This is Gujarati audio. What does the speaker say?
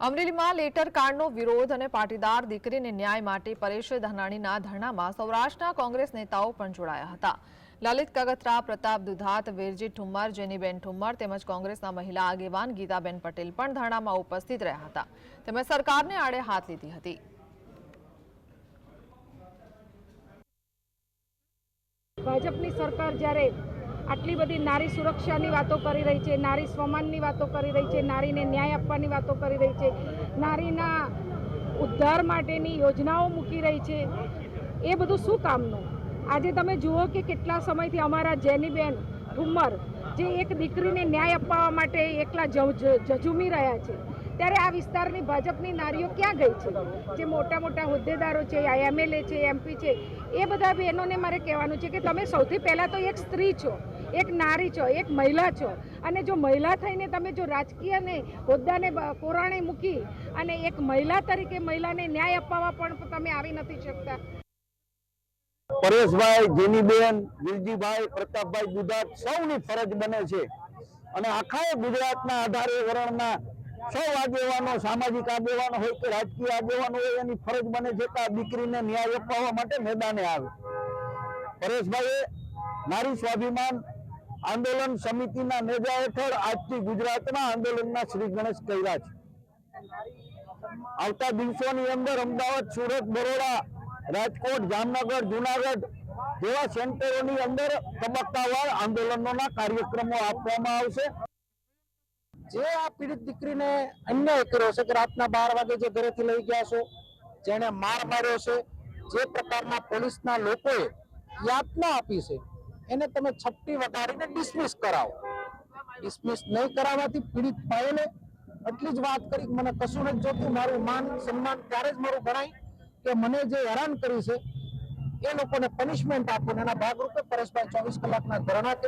અમરેલીમાં લેટર કાર્ડનો વિરોધ અને પાટીદાર દીકરીને ન્યાય માટે પરેશ ધાનાણીના ધરણામાં સૌરાષ્ટ્રના કોંગ્રેસ નેતાઓ પણ જોડાયા હતા. લલિત કગત્રા પ્રતાપ દુધાત, વેરજી ઠુમ્મર, જેનીબેન ઠુમ્મર તેમજ કોંગ્રેસના મહિલા આગેવાન ગીતાબેન પટેલ પણ ધરણામાં ઉપસ્થિત રહ્યા હતા. તેમજ સરકારને આડે હાથ લીધી હતી. ભાજપની સરકાર જ્યારે આટલી બધી નારી સુરક્ષાની વાતો કરી રહી છે, નારી સ્વમાનની વાતો કરી રહી છે, નારીને ન્યાય આપવાની વાતો કરી રહી છે, નારીના ઉદ્ધાર માટેની યોજનાઓ મૂકી રહી છે. એ બધું શું કામનું? આજે તમે જુઓ કે કેટલા સમયથી અમારા જેનીબેન ઠુમ્મર જે એક દીકરીને ન્યાય અપાવવા માટે એકલા જ- જ- રહ્યા છે, ત્યારે આ વિસ્તારની ભાજપની નારીઓ ક્યાં ગઈ છે? જે મોટા મોટા હોદ્દેદારો છે એમએલએ છે એમપી છે, એ બધા બહેનોને મારે કહેવાનું છે કે તમે સૌથી પહેલાં તો એક સ્ત્રી છો એક નારી છો, એક મહિલા છો. અને જો મહિલા થઈને તમે જો રાજકીયને હોદ્દાને કોરાણે મૂકી અને એક મહિલા તરીકે મહિલાને ન્યાય અપાવવા પણ તમે આવી નથી શકતા. પરેશભાઈ, જેનીબેન, વિરજીભાઈ, પ્રતાપભાઈ દુધાત સૌની ફરજ બને છે. અને આખા ગુજરાતના આધારે વરણના સૌ આગેવાનો, સામાજિક આગેવાનો હોય કે રાજકીય આગેવાનો હોય, એની ફરજ બને છે કે આ દીકરીને ન્યાય અપાવવા માટે મેદાને આવે. પરેશભાઈએ નારી સ્વાભિમાન આંદોલન સમિતિના નેજા હેઠળ આજથી ગુજરાતના આંદોલનના શ્રી ગણેશ કર્યા છે. આવતા દિવસોની અંદર અમદાવાદ, સુરત, બરોડા, રાજકોટ, જામનગર, જુનાગઢ જેવા સેન્ટરોની અંદર તબક્કાવાર આંદોલનોના કાર્યક્રમો આપવામાં આવશે. જે આ પીડિત દીકરીને અન્યાય કર્યો છે કે રાતના બાર વાગે જે ઘરેથી લઈ ગયા છો જેને માર માર્યો છે, જે પ્રકારના પોલીસના લોકોએ યાતના આપી છે એને તમે છપટી વટાડીને ડિસમિસ કરાવો. ડિસમિસ નહીં કરાવવાથી પીડિત ભાઈને એટલી જ વાત કરી મને કશું નથી જોતું, મારું માન, સન્માન ત્યારે જ મારું ગણાય કે મને જે હેરાન કરી છે, એ લોકોને પનિશમેન્ટ આપો એના ભાગરૂપે પરેશભાઈ ચોવીસ કલાકના ધરણા